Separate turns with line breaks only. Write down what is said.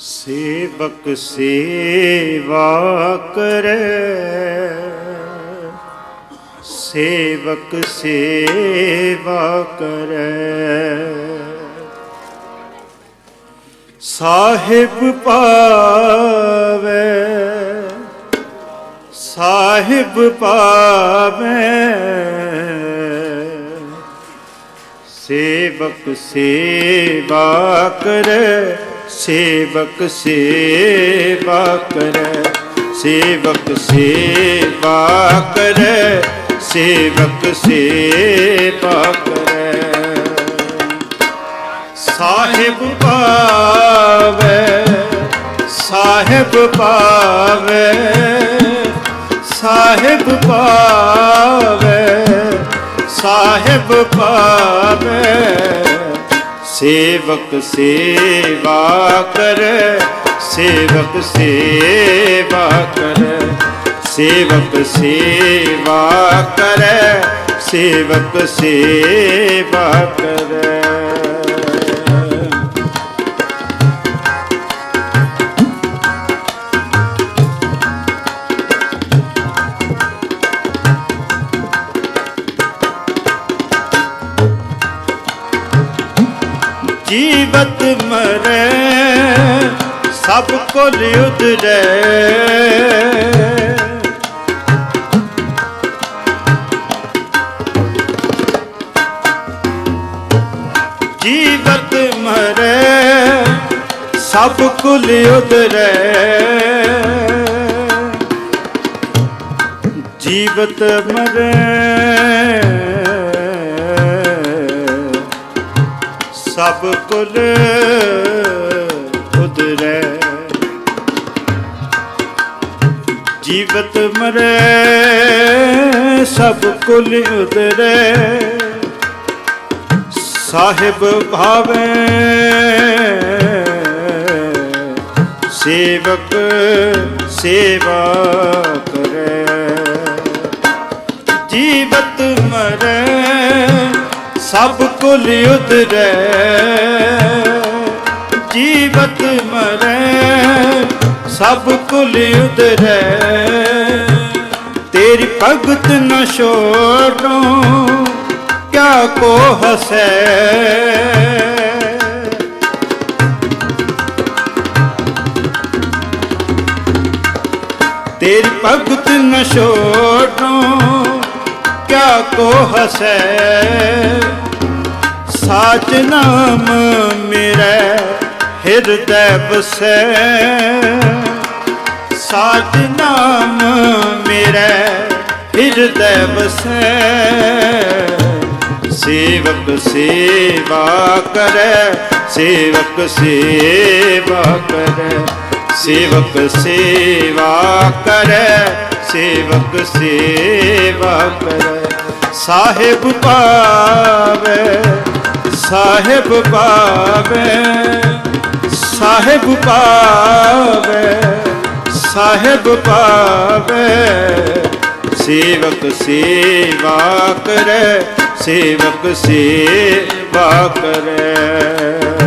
ਸੇਵਕ ਸੇਵਾ ਕਰੇ। ਸੇਵਕ ਸੇਵਾ ਕਰੇ। ਸਾਹਿਬ ਪਾਵੇ ਸਾਹਿਬ ਪਾਵੇ। ਸੇਵਕ ਸੇਵਾ ਕਰੇ। ਸੇਵਕ ਸੇਵਾ ਕਰੇ, ਸੇਵਕ ਸੇਵਾ ਕਰੇ, ਸੇਵਕ ਸੇਵਾ ਕਰੇ। ਸਾਹਿਬ ਪਾਵੇ ਸਾਹਿਬ ਪਾਵੇ ਸਾਹਿਬ ਪਾਵੇ ਸਾਹਿਬ ਪਾਵੇ ਸੇਵਕ ਸੇਵਾ ਕਰੇ ਸੇਵਕ ਸੇਵਾ ਕਰੇ। ਸੇਵਕ ਸੇਵਾ ਕਰੇ ਸੇਵਕ ਸੇਵਾ ਕਰੇ। ਜੀਵਤ ਮਰੇ ਸਭ ਕੁਲ ਉਦਰੇ ਜੀਵਤ ਮਰੇ ਸਭ ਕੁਲ ਉਦਰੇ ਜੀਵਤ ਮਰੇ। ਸਭ ਕੁਲ ਉਦਰੇ ਜੀਵਤ ਮਰੇ, ਸਭ ਕੁਲ ਉਦਰੇ ਸਾਹਿਬ ਭਾਵੇ, ਸੇਵਕ ਸੇਵਾ ਕਰੇ। ਜੀਵਤ ਮਰੇ ਸਭ ਕੁਲ ਉਦਰੇ ਜੀਵਤ ਮਰੇ, ਸਭ ਕੁਲ ਉਦਰੇ ਤੇਰੀ ਭਗਤ ਨ ਛੋੜੋ, ਕਿਆ ਕੋ ਹਸੈ। ਤੇਰੀ ਭਗਤ ਨ ਛੋੜੋ ਕਿਆ ਕੋ ਹਸੈ? ਸਾਚ ਨਾਮ ਮੇਰੇ, ਹਿਰਦੈ ਬਸੈ ਸਾਚ ਨਾਮ ਮੇਰੇ, ਹਿਰਦੈ ਬਸੈ ਸੇਵਕ ਸੇਵਾ ਕਰੈ, ਸੇਵਕ ਸੇਵਾ ਕਰੈ। ਸੇਵਕ ਸੇਵਾ ਕਰੈ ਸੇਵਕ ਸੇਵਾ ਕਰੈ। ਸਾਹਿਬ ਪਾਵੇ ਸਾਹਿਬ ਪਾਵੇ ਸਾਹਿਬ ਪਾਵੇ ਸਾਹਿਬ ਪਾਵੇ ਸੇਵਕ ਸੇਵਾ ਕਰੈ, ਸੇਵਕ ਸੇਵਾ ਕਰੈ।